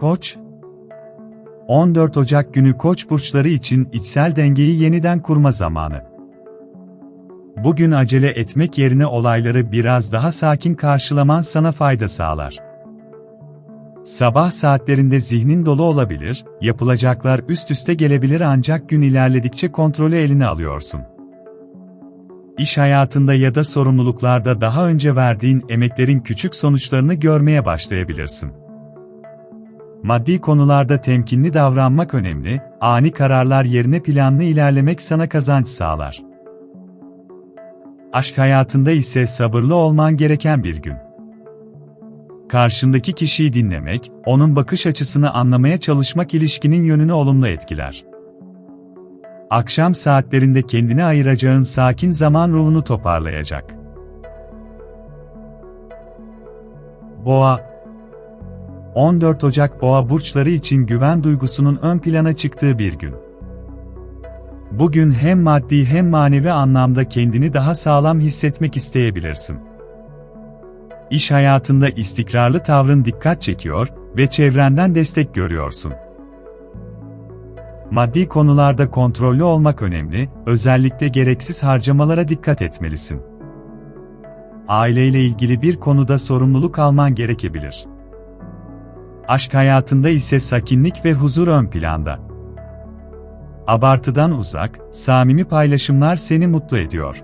Koç 14 Ocak günü Koç burçları için içsel dengeyi yeniden kurma zamanı. Bugün acele etmek yerine olayları biraz daha sakin karşılaman sana fayda sağlar. Sabah saatlerinde zihnin dolu olabilir, yapılacaklar üst üste gelebilir ancak gün ilerledikçe kontrolü eline alıyorsun. İş hayatında ya da sorumluluklarda daha önce verdiğin emeklerin küçük sonuçlarını görmeye başlayabilirsin. Maddi konularda temkinli davranmak önemli, ani kararlar yerine planlı ilerlemek sana kazanç sağlar. Aşk hayatında ise sabırlı olman gereken bir gün. Karşındaki kişiyi dinlemek, onun bakış açısını anlamaya çalışmak ilişkinin yönünü olumlu etkiler. Akşam saatlerinde kendine ayıracağın sakin zaman ruhunu toparlayacak. Boğa 14 Ocak Boğa burçları için güven duygusunun ön plana çıktığı bir gün. Bugün hem maddi hem manevi anlamda kendini daha sağlam hissetmek isteyebilirsin. İş hayatında istikrarlı tavrın dikkat çekiyor ve çevrenden destek görüyorsun. Maddi konularda kontrollü olmak önemli, özellikle gereksiz harcamalara dikkat etmelisin. Aileyle ilgili bir konuda sorumluluk alman gerekebilir. Aşk hayatında ise sakinlik ve huzur ön planda. Abartıdan uzak, samimi paylaşımlar seni mutlu ediyor.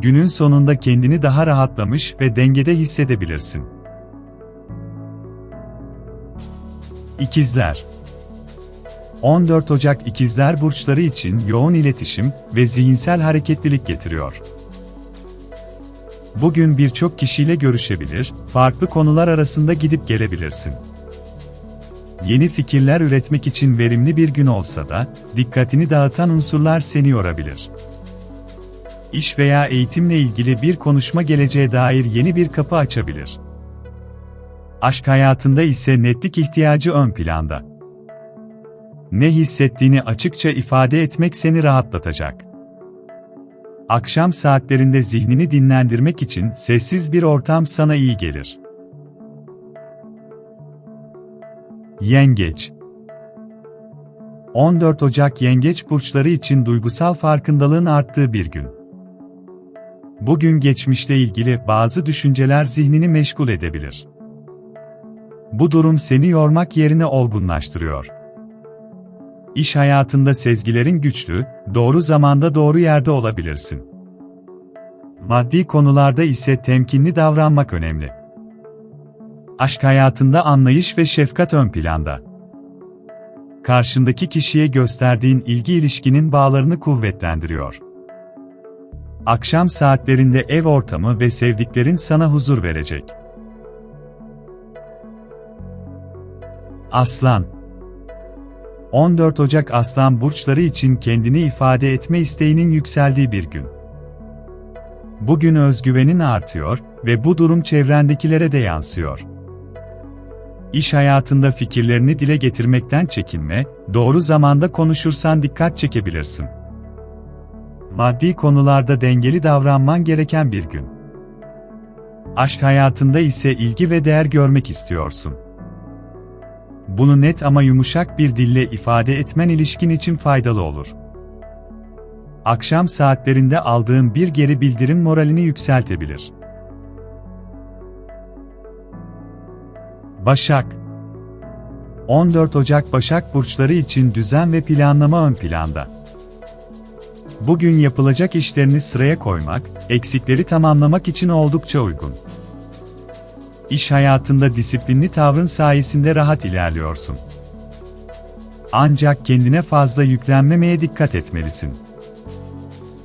Günün sonunda kendini daha rahatlamış ve dengede hissedebilirsin. İkizler 14 Ocak İkizler burçları için yoğun iletişim ve zihinsel hareketlilik getiriyor. Bugün birçok kişiyle görüşebilir, farklı konular arasında gidip gelebilirsin. Yeni fikirler üretmek için verimli bir gün olsa da, dikkatini dağıtan unsurlar seni yorabilir. İş veya eğitimle ilgili bir konuşma geleceğe dair yeni bir kapı açabilir. Aşk hayatında ise netlik ihtiyacı ön planda. Ne hissettiğini açıkça ifade etmek seni rahatlatacak. Akşam saatlerinde zihnini dinlendirmek için sessiz bir ortam sana iyi gelir. Yengeç 14 Ocak Yengeç burçları için duygusal farkındalığın arttığı bir gün. Bugün geçmişle ilgili bazı düşünceler zihnini meşgul edebilir. Bu durum seni yormak yerine olgunlaştırıyor. İş hayatında sezgilerin güçlü, doğru zamanda doğru yerde olabilirsin. Maddi konularda ise temkinli davranmak önemli. Aşk hayatında anlayış ve şefkat ön planda. Karşındaki kişiye gösterdiğin ilgi ilişkinin bağlarını kuvvetlendiriyor. Akşam saatlerinde ev ortamı ve sevdiklerin sana huzur verecek. Aslan 14 Ocak Aslan burçları için kendini ifade etme isteğinin yükseldiği bir gün. Bugün özgüvenin artıyor ve bu durum çevrendekilere de yansıyor. İş hayatında fikirlerini dile getirmekten çekinme, doğru zamanda konuşursan dikkat çekebilirsin. Maddi konularda dengeli davranman gereken bir gün. Aşk hayatında ise ilgi ve değer görmek istiyorsun. Bunu net ama yumuşak bir dille ifade etmen ilişkin için faydalı olur. Akşam saatlerinde aldığın bir geri bildirim moralini yükseltebilir. Başak 14 Ocak Başak burçları için düzen ve planlama ön planda. Bugün yapılacak işlerini sıraya koymak, eksikleri tamamlamak için oldukça uygun. İş hayatında disiplinli tavrın sayesinde rahat ilerliyorsun. Ancak kendine fazla yüklenmemeye dikkat etmelisin.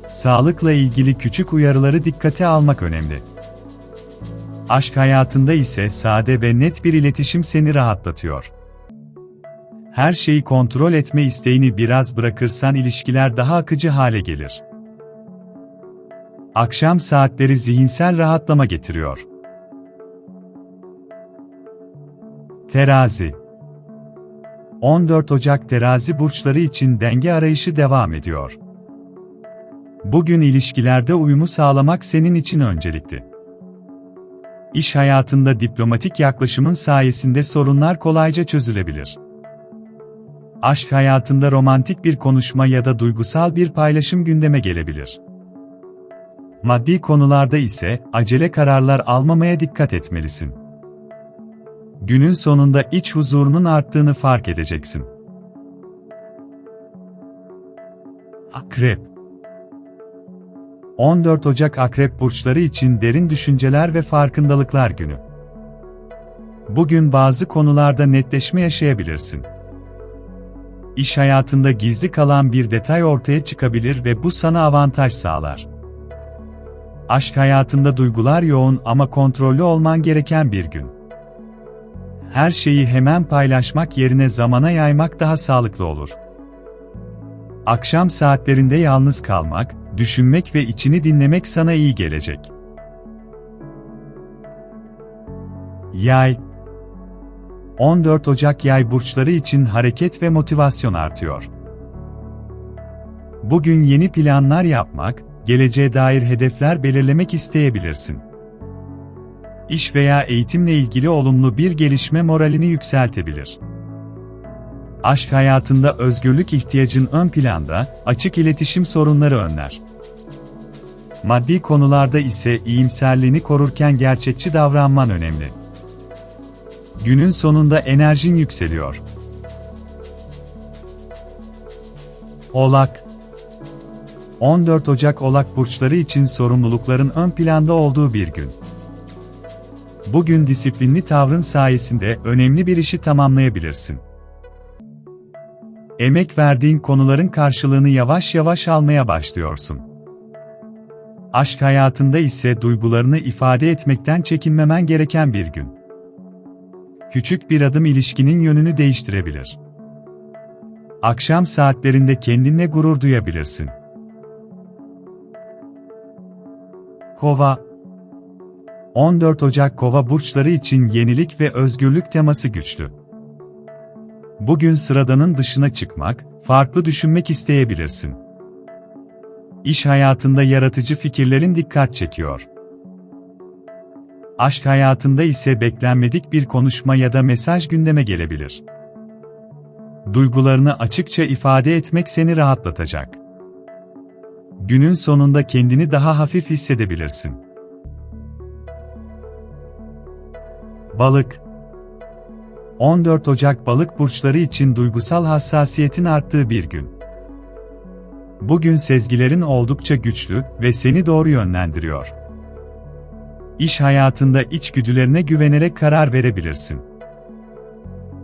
Sağlıkla ilgili küçük uyarıları dikkate almak önemli. Aşk hayatında ise sade ve net bir iletişim seni rahatlatıyor. Her şeyi kontrol etme isteğini biraz bırakırsan ilişkiler daha akıcı hale gelir. Akşam saatleri zihinsel rahatlama getiriyor. Terazi 14 Ocak terazi burçları için denge arayışı devam ediyor. Bugün ilişkilerde uyumu sağlamak senin için öncelikli. İş hayatında diplomatik yaklaşımın sayesinde sorunlar kolayca çözülebilir. Aşk hayatında romantik bir konuşma ya da duygusal bir paylaşım gündeme gelebilir. Maddi konularda ise acele kararlar almamaya dikkat etmelisin. Günün sonunda iç huzurunun arttığını fark edeceksin. Akrep 14 Ocak Akrep burçları için derin düşünceler ve farkındalıklar günü. Bugün bazı konularda netleşme yaşayabilirsin. İş hayatında gizli kalan bir detay ortaya çıkabilir ve bu sana avantaj sağlar. Aşk hayatında duygular yoğun ama kontrollü olman gereken bir gün. Her şeyi hemen paylaşmak yerine zamana yaymak daha sağlıklı olur. Akşam saatlerinde yalnız kalmak, düşünmek ve içini dinlemek sana iyi gelecek. Yay 14 Ocak yay burçları için hareket ve motivasyon artıyor. Bugün yeni planlar yapmak, geleceğe dair hedefler belirlemek isteyebilirsin. İş veya eğitimle ilgili olumlu bir gelişme moralini yükseltebilir. Aşk hayatında özgürlük ihtiyacın ön planda, açık iletişim sorunları önler. Maddi konularda ise iyimserliğini korurken gerçekçi davranman önemli. Günün sonunda enerjin yükseliyor. Oğlak 14 Ocak Oğlak burçları için sorumlulukların ön planda olduğu bir gün. Bugün disiplinli tavrın sayesinde önemli bir işi tamamlayabilirsin. Emek verdiğin konuların karşılığını yavaş yavaş almaya başlıyorsun. Aşk hayatında ise duygularını ifade etmekten çekinmemen gereken bir gün. Küçük bir adım ilişkinin yönünü değiştirebilir. Akşam saatlerinde kendinle gurur duyabilirsin. Kova 14 Ocak Kova burçları için yenilik ve özgürlük teması güçlü. Bugün sıradanın dışına çıkmak, farklı düşünmek isteyebilirsin. İş hayatında yaratıcı fikirlerin dikkat çekiyor. Aşk hayatında ise beklenmedik bir konuşma ya da mesaj gündeme gelebilir. Duygularını açıkça ifade etmek seni rahatlatacak. Günün sonunda kendini daha hafif hissedebilirsin. Balık 14 Ocak balık burçları için duygusal hassasiyetin arttığı bir gün. Bugün sezgilerin oldukça güçlü ve seni doğru yönlendiriyor. İş hayatında içgüdülerine güvenerek karar verebilirsin.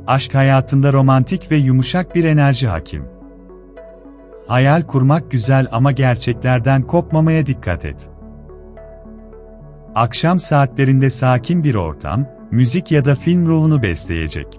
Aşk hayatında romantik ve yumuşak bir enerji hakim. Hayal kurmak güzel ama gerçeklerden kopmamaya dikkat et. Akşam saatlerinde sakin bir ortam, müzik ya da film ruhunu besleyecek.